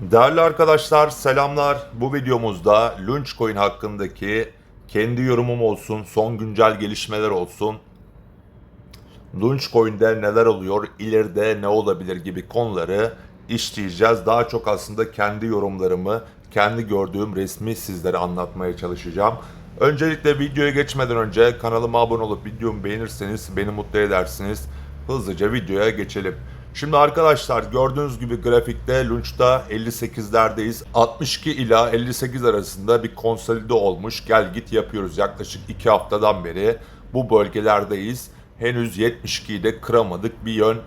Değerli arkadaşlar selamlar. Bu videomuzda Launchcoin hakkındaki kendi yorumum olsun, son güncel gelişmeler olsun. Launchcoin'de neler oluyor, ileride ne olabilir gibi konuları işleyeceğiz. Daha çok aslında kendi yorumlarımı, kendi gördüğüm resmi sizlere anlatmaya çalışacağım. Öncelikle videoya geçmeden önce kanalıma abone olup videomu beğenirseniz beni mutlu edersiniz. Hızlıca videoya geçelim. Şimdi arkadaşlar gördüğünüz gibi grafikte Launch'ta 58'lerdeyiz. 62 ila 58 arasında bir konsolide olmuş. Gel git yapıyoruz yaklaşık 2 haftadan beri. Bu bölgelerdeyiz. Henüz 72'yi de kıramadık. Bir yön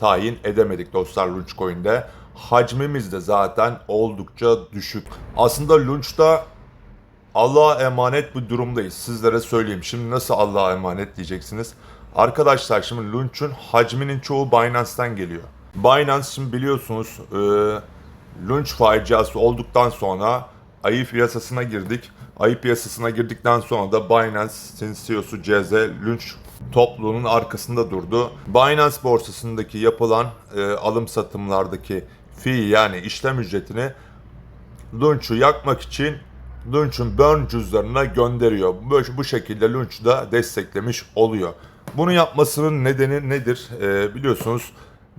tayin edemedik dostlar Launchcoin'de. Hacmimiz de zaten oldukça düşük. Aslında Launch'ta Allah'a emanet bir durumdayız. Sizlere söyleyeyim. Şimdi nasıl Allah'a emanet diyeceksiniz. Arkadaşlar şimdi Launch'un hacminin çoğu Binance'ten geliyor. Binance şimdi biliyorsunuz e, Launch faciası olduktan sonra ayı piyasasına girdik. Ayı piyasasına girdikten sonra da Binance'in CEO'su CZ Launch topluluğunun arkasında durdu. Binance borsasındaki yapılan e, alım satımlardaki fee yani işlem ücretini Launch'u yakmak için Launch'un burn cüzdanına gönderiyor. Böyle, bu şekilde Launch'u da desteklemiş oluyor. Bunu yapmasının nedeni nedir? Ee, biliyorsunuz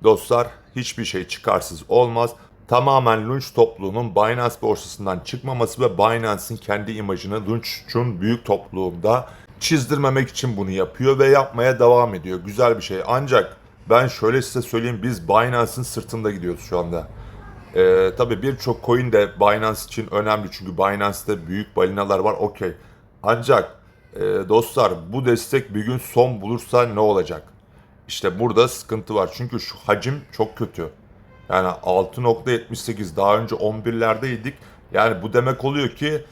dostlar hiçbir şey çıkarsız olmaz. Tamamen Launch topluluğunun Binance borsasından çıkmaması ve Binance'in kendi imajını Launch'un büyük topluluğunda çizdirmemek için bunu yapıyor ve yapmaya devam ediyor. Güzel bir şey. Ancak ben şöyle size söyleyeyim biz Binance'ın sırtında gidiyoruz şu anda. Ee, tabii birçok coin de Binance için önemli çünkü Binance'te büyük balinalar var okey. Ancak e, dostlar bu destek bir gün son bulursa ne olacak? İşte burada sıkıntı var çünkü şu hacim çok kötü. Yani 6.78 daha önce 11'lerdeydik. Yani bu demek oluyor ki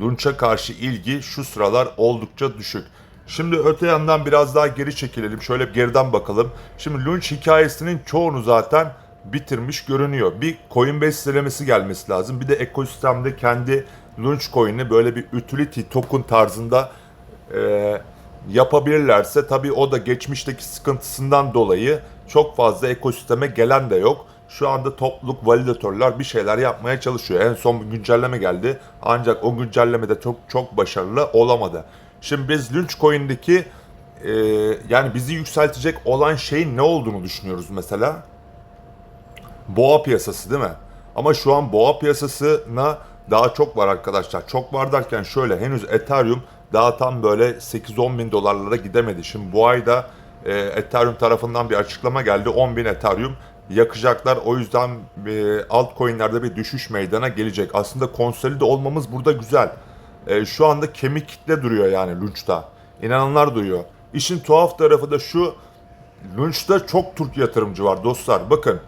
Lunch'a karşı ilgi şu sıralar oldukça düşük. Şimdi öte yandan biraz daha geri çekilelim. Şöyle geriden bakalım. Şimdi Lunch hikayesinin çoğunu zaten bitirmiş görünüyor. Bir Coinbase silemesi gelmesi lazım. Bir de ekosistemde kendi Launch Coin'i böyle bir utility token tarzında e, yapabilirlerse tabii o da geçmişteki sıkıntısından dolayı çok fazla ekosisteme gelen de yok. Şu anda topluluk validatörler bir şeyler yapmaya çalışıyor. En son bir güncelleme geldi. Ancak o güncellemede çok çok başarılı olamadı. Şimdi biz Launch Coin'deki e, yani bizi yükseltecek olan şeyin ne olduğunu düşünüyoruz mesela boğa piyasası değil mi? Ama şu an boğa piyasasına daha çok var arkadaşlar. Çok var derken şöyle henüz Ethereum daha tam böyle 8-10 bin dolarlara gidemedi. Şimdi bu ayda e, Ethereum tarafından bir açıklama geldi. 10 bin Ethereum yakacaklar. O yüzden e, altcoin'lerde bir düşüş meydana gelecek. Aslında konsolide olmamız burada güzel. E, şu anda kemik kitle duruyor yani Lunch'ta. İnananlar duyuyor. İşin tuhaf tarafı da şu. Lunch'ta çok Türk yatırımcı var dostlar. Bakın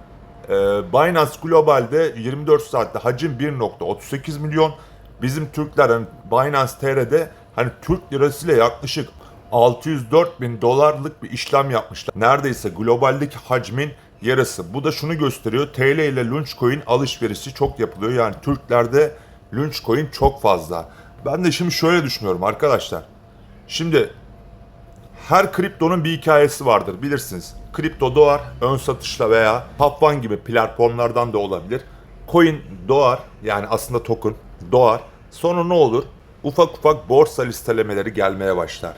ee, Binance Global'de 24 saatte hacim 1.38 milyon. Bizim Türklerin Binance TR'de hani Türk lirasıyla yaklaşık 604 bin dolarlık bir işlem yapmışlar. Neredeyse globaldeki hacmin yarısı. Bu da şunu gösteriyor. TL ile Launchcoin alışverişi çok yapılıyor. Yani Türklerde Launchcoin çok fazla. Ben de şimdi şöyle düşünüyorum arkadaşlar. Şimdi her kriptonun bir hikayesi vardır bilirsiniz. Kripto doğar ön satışla veya Pub1 gibi platformlardan da olabilir. Coin doğar yani aslında token doğar. Sonra ne olur? Ufak ufak borsa listelemeleri gelmeye başlar.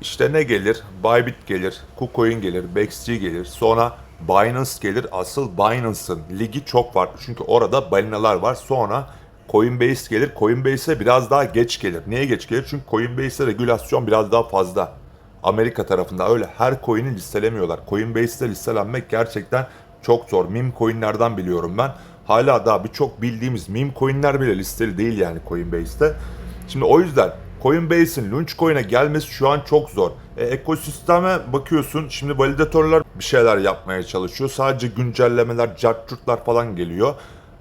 İşte ne gelir? Bybit gelir, KuCoin gelir, BXC gelir. Sonra Binance gelir. Asıl Binance'ın ligi çok var. Çünkü orada balinalar var. Sonra Coinbase gelir. Coinbase'e biraz daha geç gelir. Niye geç gelir? Çünkü Coinbase'e regülasyon biraz daha fazla. Amerika tarafında öyle her coin'i listelemiyorlar. Coinbase'de listelenmek gerçekten çok zor. Meme coin'lerden biliyorum ben. Hala daha birçok bildiğimiz meme coin'ler bile listeli değil yani Coinbase'de. Şimdi o yüzden Coinbase'in Launchcoin'e gelmesi şu an çok zor. E, ekosisteme bakıyorsun şimdi validatörler bir şeyler yapmaya çalışıyor. Sadece güncellemeler, cartçurtlar falan geliyor.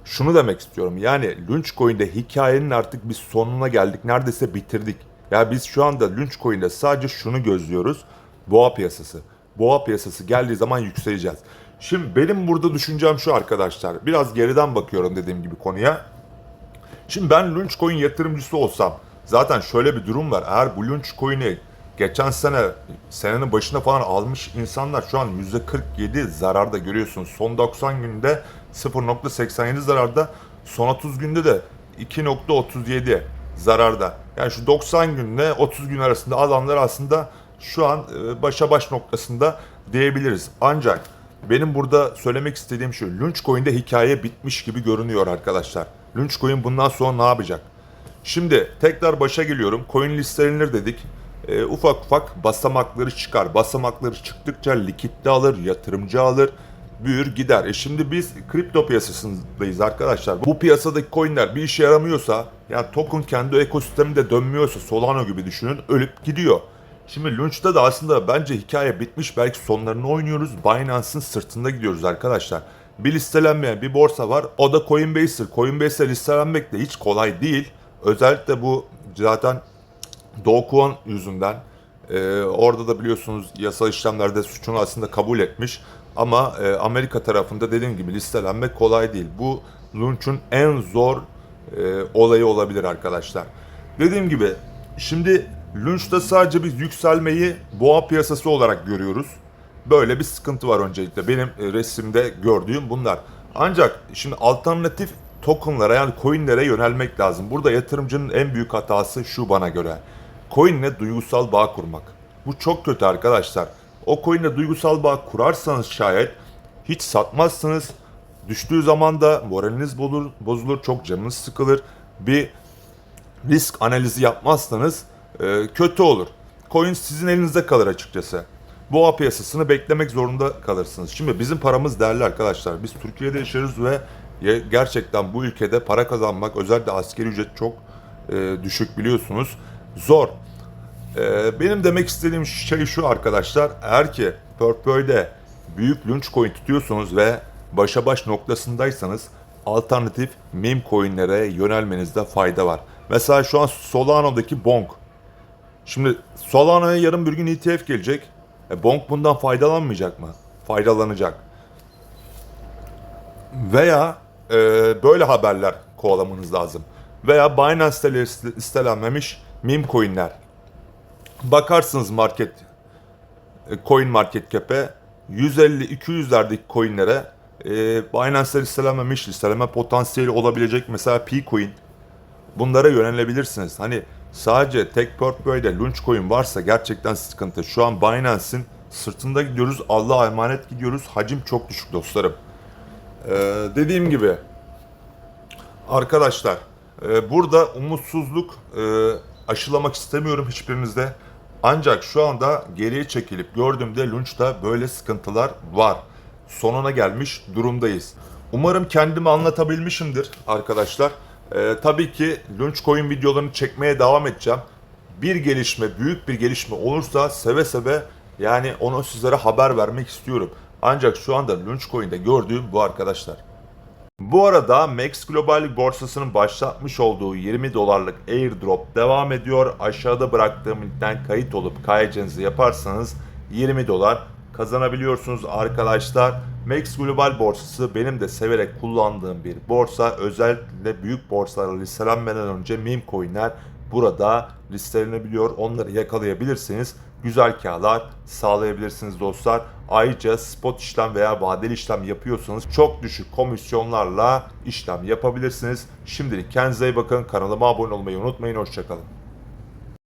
Şunu demek istiyorum yani Launchcoin'de hikayenin artık bir sonuna geldik. Neredeyse bitirdik. Ya biz şu anda Launchcoin'de sadece şunu gözlüyoruz. Boğa piyasası. Boğa piyasası geldiği zaman yükseleceğiz. Şimdi benim burada düşüncem şu arkadaşlar. Biraz geriden bakıyorum dediğim gibi konuya. Şimdi ben Launchcoin yatırımcısı olsam zaten şöyle bir durum var. Eğer bu Launchcoin'i geçen sene senenin başına falan almış insanlar şu an %47 zararda görüyorsunuz. Son 90 günde 0.87 zararda. Son 30 günde de 2.37 zararda. Yani şu 90 günle 30 gün arasında alanlar aslında şu an e, başa baş noktasında diyebiliriz. Ancak benim burada söylemek istediğim şu. Launchcoin'de hikaye bitmiş gibi görünüyor arkadaşlar. Launchcoin bundan sonra ne yapacak? Şimdi tekrar başa geliyorum. Coin listelenir dedik. E, ufak ufak basamakları çıkar. Basamakları çıktıkça likitte alır, yatırımcı alır, büyür gider. E şimdi biz kripto piyasasındayız arkadaşlar. Bu piyasadaki coinler bir işe yaramıyorsa, yani token kendi ekosisteminde dönmüyorsa Solana gibi düşünün ölüp gidiyor. Şimdi Launch'ta da aslında bence hikaye bitmiş. Belki sonlarını oynuyoruz. Binance'ın sırtında gidiyoruz arkadaşlar. Bir listelenmeyen bir borsa var. O da Coinbase'tir. Coinbase'e listelenmek de hiç kolay değil. Özellikle bu zaten Do yüzünden e, orada da biliyorsunuz yasal işlemlerde suçunu aslında kabul etmiş. Ama e, Amerika tarafında dediğim gibi listelenmek kolay değil. Bu Launch'un en zor e, olayı olabilir arkadaşlar. Dediğim gibi şimdi Launch'ta sadece biz yükselmeyi boğa piyasası olarak görüyoruz. Böyle bir sıkıntı var öncelikle. Benim e, resimde gördüğüm bunlar. Ancak şimdi alternatif tokenlara yani coinlere yönelmek lazım. Burada yatırımcının en büyük hatası şu bana göre. Coin'le duygusal bağ kurmak. Bu çok kötü arkadaşlar. O coin'le duygusal bağ kurarsanız şayet hiç satmazsınız. Düştüğü zaman da moraliniz bozulur, bozulur çok canınız sıkılır. Bir risk analizi yapmazsanız e, kötü olur. Coin sizin elinizde kalır açıkçası. Boğa piyasasını beklemek zorunda kalırsınız. Şimdi bizim paramız değerli arkadaşlar. Biz Türkiye'de yaşarız ve gerçekten bu ülkede para kazanmak özellikle askeri ücret çok e, düşük biliyorsunuz. Zor. E, benim demek istediğim şey şu arkadaşlar. Eğer ki Purple'de büyük lunch coin tutuyorsunuz ve başa baş noktasındaysanız alternatif meme coinlere yönelmenizde fayda var. Mesela şu an Solano'daki Bonk. Şimdi Solana'ya yarın bir gün ETF gelecek. E, Bonk bundan faydalanmayacak mı? Faydalanacak. Veya e, böyle haberler kovalamanız lazım. Veya Binance'te liste- listelenmemiş meme coinler. Bakarsınız market e, coin market cap'e 150-200'lerdeki coinlere e, Binance'te listelenmemiş listeleme potansiyeli olabilecek mesela P-Coin bunlara yönelebilirsiniz. Hani sadece tek portföyde launch coin varsa gerçekten sıkıntı. Şu an Binance'in sırtında gidiyoruz. Allah'a emanet gidiyoruz. Hacim çok düşük dostlarım. Ee, dediğim gibi arkadaşlar e, burada umutsuzluk e, aşılamak istemiyorum hiçbirinizde. Ancak şu anda geriye çekilip gördüğümde Lunch'ta böyle sıkıntılar var. Sonuna gelmiş durumdayız. Umarım kendimi anlatabilmişimdir arkadaşlar. Ee, tabii ki Lunch Coin videolarını çekmeye devam edeceğim. Bir gelişme, büyük bir gelişme olursa seve seve yani onu sizlere haber vermek istiyorum. Ancak şu anda Lunch Coin'de gördüğüm bu arkadaşlar. Bu arada Max Global borsasının başlatmış olduğu 20 dolarlık airdrop devam ediyor. Aşağıda bıraktığım linkten kayıt olup kaydınızı yaparsanız 20 dolar kazanabiliyorsunuz arkadaşlar. Max Global borsası benim de severek kullandığım bir borsa. Özellikle büyük borsalara listelenmeden önce meme coinler burada listelenebiliyor. Onları yakalayabilirsiniz. Güzel kağıtlar sağlayabilirsiniz dostlar. Ayrıca spot işlem veya vadeli işlem yapıyorsanız çok düşük komisyonlarla işlem yapabilirsiniz. Şimdilik kendinize iyi bakın. Kanalıma abone olmayı unutmayın. Hoşçakalın.